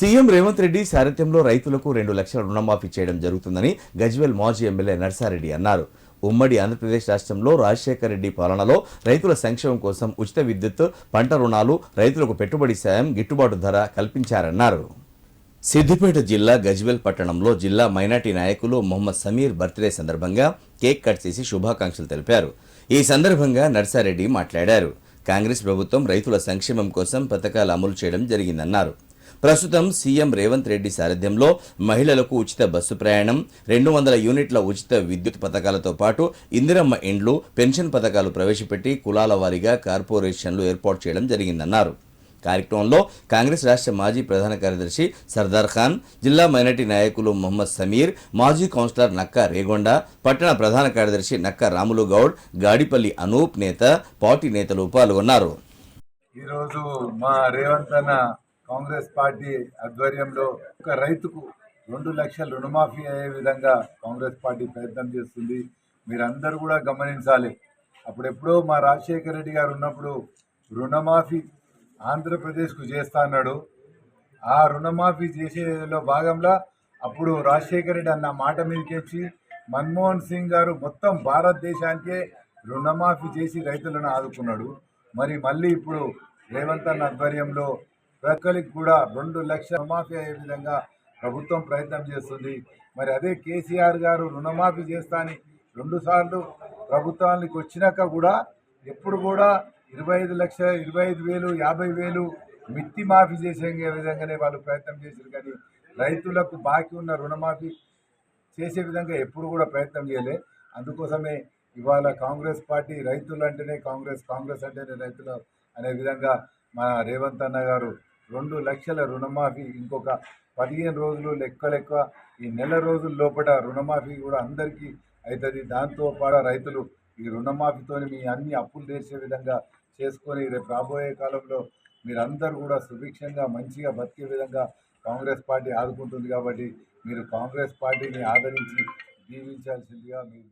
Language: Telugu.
సీఎం రేవంత్ రెడ్డి సారథ్యంలో రైతులకు రెండు లక్షల రుణమాఫీ చేయడం జరుగుతుందని గజ్వేల్ మాజీ ఎమ్మెల్యే నర్సారెడ్డి అన్నారు. ఉమ్మడి ఆంధ్రప్రదేశ్ రాష్ట్రంలో రాజశేఖర రెడ్డి పాలనలో రైతుల సంక్షేమం కోసం ఉచిత విద్యుత్ పంట రుణాలు రైతులకు పెట్టుబడి సాయం గిట్టుబాటు ధర కల్పించారన్నారు. సిద్దిపేట జిల్లా గజ్వెల్ పట్టణంలో జిల్లా మైనార్టీ నాయకులు మొహమ్మద్ సమీర్ బర్త్డే సందర్భంగా కేక్ కట్ చేసి శుభాకాంక్షలు తెలిపారు. ఈ సందర్భంగా నర్సారెడ్డి మాట్లాడారు. కాంగ్రెస్ ప్రభుత్వం రైతుల సంక్షేమం కోసం పథకాలు అమలు చేయడం జరిగిందన్నారు. ప్రస్తుతం సీఎం రేవంత్ రెడ్డి సారథ్యంలో మహిళలకు ఉచిత బస్సు ప్రయాణం రెండు వందల యూనిట్ల ఉచిత విద్యుత్ పథకాలతో పాటు ఇందిరమ్మ ఇండ్లు పెన్షన్ పథకాలు ప్రవేశపెట్టి కులాల వారీగా కార్పొరేషన్లు ఏర్పాటు చేయడం జరిగిందన్నారు. కార్యక్రమంలో కాంగ్రెస్ రాష్ట్ర మాజీ ప్రధాన కార్యదర్శి సర్దార్ ఖాన్ జిల్లా మైనార్టీ నాయకులు మొహమ్మద్ సమీర్ మాజీ కౌన్సిలర్ నక్క రేగొండ పట్టణ ప్రధాన కార్యదర్శి నక్క రాములు గౌడ్ గాడిపల్లి అనూప్ నేత పార్టీ నేతలు పాల్గొన్నారు. ఈరోజు మా రేవంత్ అన్న కాంగ్రెస్ పార్టీ ఆధ్వర్యంలో ఒక రైతుకు రెండు లక్షల రుణమాఫీ అయ్యే విధంగా కాంగ్రెస్ పార్టీ ప్రయత్నం చేస్తుంది. మీరందరూ కూడా గమనించాలి. అప్పుడెప్పుడో మా రాజశేఖర రెడ్డి గారు ఉన్నప్పుడు రుణమాఫీ ఆంధ్రప్రదేశ్కు చేస్తా అన్నాడు. ఆ రుణమాఫీ చేసేలో భాగంలో అప్పుడు రాజశేఖర రెడ్డి అన్న మాట మీదకి మన్మోహన్ సింగ్ గారు మొత్తం భారతదేశానికే రుణమాఫీ చేసి రైతులను ఆదుకున్నాడు. మరి మళ్ళీ ఇప్పుడు రేవంత్ అన్న ఆధ్వర్యంలో ప్రజలకు కూడా రెండు లక్షల రుణమాఫీ అయ్యే విధంగా ప్రభుత్వం ప్రయత్నం చేస్తుంది. మరి అదే కేసీఆర్ గారు రుణమాఫీ చేస్తాని రెండుసార్లు రెండు సార్లు ప్రభుత్వానికి వచ్చినాక కూడా ఎప్పుడు కూడా ఇరవై ఐదు లక్షల ఇరవై ఐదు వేలు యాభై వేలు మిత్తి మాఫీ చేసే విధంగానే వాళ్ళు ప్రయత్నం చేశారు. కానీ రైతులకు బాకీ ఉన్న రుణమాఫీ చేసే విధంగా ఎప్పుడు కూడా ప్రయత్నం చేయలే. అందుకోసమే ఇవాళ కాంగ్రెస్ పార్టీ రైతులు అంటేనే కాంగ్రెస్ కాంగ్రెస్ అంటేనే రైతులు అనే విధంగా మా రేవంత్ అన్న గారు రెండు లక్షల రుణమాఫీ ఇంకొక పదిహేను రోజులు లెక్క లెక్క ఈ నెల రోజుల లోపల రుణమాఫీ కూడా అందరికీ అవుతుంది దాంతో పాటు రైతులు ఈ రుణమాఫీతోని మీ అన్ని అప్పులు తీర్చే విధంగా చేసుకొని రేపు రాబోయే కాలంలో మీరందరూ కూడా సుభిక్షంగా మంచిగా బతికే విధంగా కాంగ్రెస్ పార్టీ ఆదుకుంటుంది కాబట్టి మీరు కాంగ్రెస్ పార్టీని ఆదరించి జీవించాల్సిందిగా మీరు